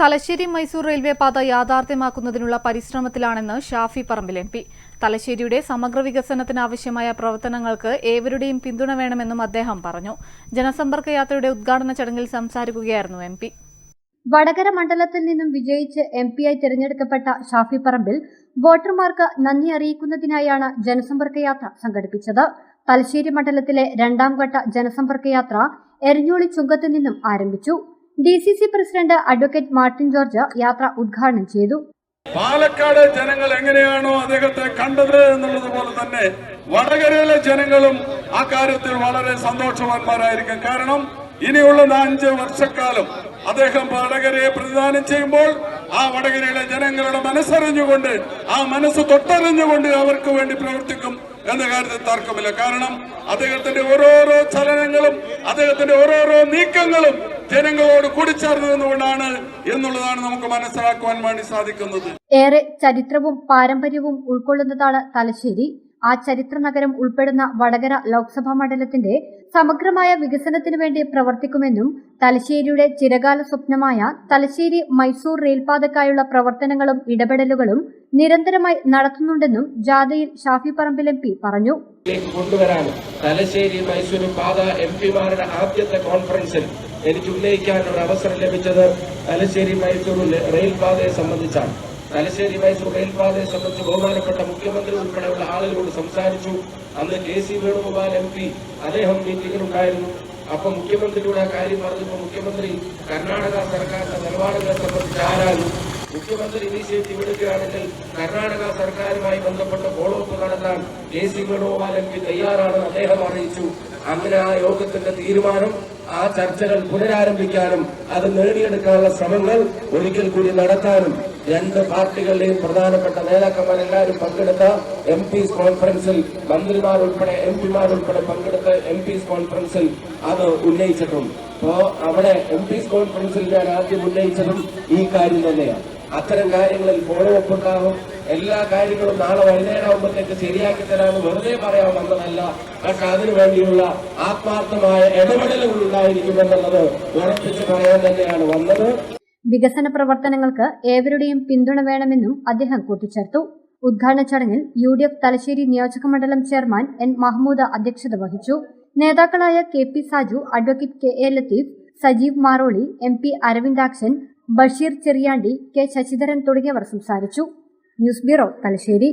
Thalassery Mysore railway പാത യാഥാർത്ഥ്യമാക്കുന്നതിനുള്ള പരിശ്രമത്തിലാണെന്ന് ഷാഫി പറമ്പിൽ എം പി. തലശ്ശേരിയുടെ സമഗ്ര വികസനത്തിന് ആവശ്യമായ പ്രവർത്തനങ്ങൾക്ക് ഏവരുടെയും പിന്തുണ വേണമെന്നും അദ്ദേഹം പറഞ്ഞു. ജനസമ്പർക്ക യാത്രയുടെ ഉദ്ഘാടന ചടങ്ങിൽ സംസാരിക്കുകയായിരുന്നു എം പി. വടകര മണ്ഡലത്തിൽ നിന്നും വിജയിച്ച് എം ആയി തിരഞ്ഞെടുക്കപ്പെട്ട ഷാഫി പറമ്പിൽ വോട്ടർമാർക്ക് നന്ദി അറിയിക്കുന്നതിനായാണ് ജനസമ്പർക്ക യാത്ര സംഘടിപ്പിച്ചത്. തലശ്ശേരി മണ്ഡലത്തിലെ രണ്ടാം ഘട്ട ജനസമ്പർക്ക യാത്ര എരിഞ്ഞോളി ചുങ്കത്ത് നിന്നും ആരംഭിച്ചു. D C C president advocate Martin George യാത്ര ഉദ്ഘാടനം ചെയ്തു. പാലക്കാട് ജനങ്ങൾ എങ്ങനെയാണോ അദ്ദേഹത്തെ കണ്ടത് എന്നുള്ളത് പോലെ തന്നെ വടകരയിലെ ജനങ്ങളും ആ കാര്യത്തിൽ വളരെ സന്തോഷവാന്മാരായിരിക്കും. കാരണം ഇനിയുള്ള അഞ്ച് വർഷക്കാലം അദ്ദേഹം വടകരയെ പ്രതിദാനം ചെയ്യുമ്പോൾ ആ വടകരയിലെ ജനങ്ങളുടെ മനസ്സറിഞ്ഞുകൊണ്ട് ആ മനസ്സ് തൊട്ടറിഞ്ഞുകൊണ്ട് അവർക്ക് വേണ്ടി പ്രവർത്തിക്കും എന്ന കാര്യത്തിൽ തർക്കമില്ല. കാരണം അദ്ദേഹത്തിന്റെ ഓരോരോ ചലനങ്ങളും അദ്ദേഹത്തിന്റെ ഓരോരോ നീക്കങ്ങളും ജനങ്ങളോട് കൂടിച്ചേർന്നു നിന്നുകൊണ്ടാണ് എന്നുള്ളതാണ് നമുക്ക് മനസ്സിലാക്കുവാൻ വേണ്ടി സാധിക്കുന്നത്. ഏറെ ചരിത്രവും പാരമ്പര്യവും ഉൾക്കൊള്ളുന്നതാണ് തലശ്ശേരി. ആ ചരിത്ര നഗരം ഉൾപ്പെടുന്ന വടകര ലോക്സഭാ മണ്ഡലത്തിന്റെ സമഗ്രമായ വികസനത്തിനു വേണ്ടി പ്രവർത്തിക്കുമെന്നും തലശ്ശേരിയുടെ ചിരകാല സ്വപ്നമായ തലശ്ശേരി മൈസൂർ റെയിൽപാതക്കായുള്ള പ്രവർത്തനങ്ങളും ഇടപെടലുകളും നിരന്തരമായി നടത്തുന്നുണ്ടെന്നും ജാഥയിൽ ഷാഫി പറമ്പിൽ എം പി പറഞ്ഞു. കൊണ്ടുവരാൻ തലശ്ശേരി മൈസൂർ പാത എം പിമാരുടെ ആദ്യത്തെ കോൺഫറൻസിൽ എനിക്ക് ഉന്നയിക്കാൻ ഒരു അവസരം ലഭിച്ചത് തലശ്ശേരി മൈസൂർ റെയിൽപാതയെ സംബന്ധിച്ചാണ്. തലശ്ശേരി മൈസൂർ റെയിൽപാതയെ സംബന്ധിച്ച് ബഹുമാനപ്പെട്ട മുഖ്യമന്ത്രി ഉൾപ്പെടെയുള്ള ആളുകളോട് സംസാരിച്ചു. അന്ന് K C Venugopal M P അദ്ദേഹം മീറ്റിംഗിലുണ്ടായിരുന്നു അപ്പൊ മുഖ്യമന്ത്രിയുടെ കാര്യം പറഞ്ഞപ്പോൾ മുഖ്യമന്ത്രി കർണാടക സർക്കാരിന്റെ നിലപാടുകളെ സംബന്ധിച്ച് ആരാഞ്ഞു. മുഖ്യമന്ത്രി ഇനീഷ്യേറ്റീവ് എടുക്കുകയാണെങ്കിൽ കർണാടക സർക്കാരുമായി ബന്ധപ്പെട്ട ഫോളോ അപ്പ് നടത്താൻ K C Venugopal M P തയ്യാറാണെന്ന് അദ്ദേഹം അറിയിച്ചു. അങ്ങനെ ആ യോഗത്തിന്റെ തീരുമാനം ആ ചർച്ചകൾ പുനരാരംഭിക്കാനും അത് നേടിയെടുക്കാനുള്ള ശ്രമങ്ങൾ ഒരിക്കൽ കൂടി നടത്താനും രണ്ട് പാർട്ടികളുടെയും പ്രധാനപ്പെട്ട നേതാക്കന്മാരെല്ലാവരും പങ്കെടുത്ത എം പീസ് കോൺഫറൻസിൽ മന്ത്രിമാർ ഉൾപ്പെടെ എം പിമാർ ഉൾപ്പെടെ പങ്കെടുത്ത എം പീസ് കോൺഫറൻസിൽ അത് ഉന്നയിച്ചിട്ടുണ്ട് അപ്പോ അവിടെ എം പീസ് കോൺഫറൻസിൽ ഞാൻ ആദ്യം ഉന്നയിച്ചതും ഈ കാര്യം തന്നെയാണ്. അത്തരം കാര്യങ്ങളിൽ ഫോളോ അപ്പ് ഉണ്ടാകും എല്ലാ കാര്യങ്ങളും നാളെ വൈകുന്നേരമാകുമ്പോഴത്തേക്ക് ശരിയാക്കി തരാമെന്ന് വെറുതെ പറയാൻ വന്നതല്ല. പക്ഷെ അതിനു വേണ്ടിയുള്ള ആത്മാർത്ഥമായ ഇടപെടലുകൾ ഉണ്ടായിരിക്കുമെന്നുള്ളത് ഉറപ്പിച്ച് പറയാൻ തന്നെയാണ് വന്നത്. വികസന പ്രവർത്തനങ്ങൾക്ക് ഏവരുടെയും പിന്തുണ വേണമെന്നും അദ്ദേഹം കൂട്ടിച്ചേർത്തു. ഉദ്ഘാടന ചടങ്ങിൽ യു ഡി എഫ് തലശ്ശേരി നിയോജക മണ്ഡലം ചെയർമാൻ എൻ മഹ്മൂദ് അധ്യക്ഷത വഹിച്ചു. നേതാക്കളായ K P Saju advocate K A Latheef Sajeev Maroli M P Aravindakshan Basheer Cheriyandi K Sasidharan തുടങ്ങിയവർ സംസാരിച്ചു. News bureau Thalassery.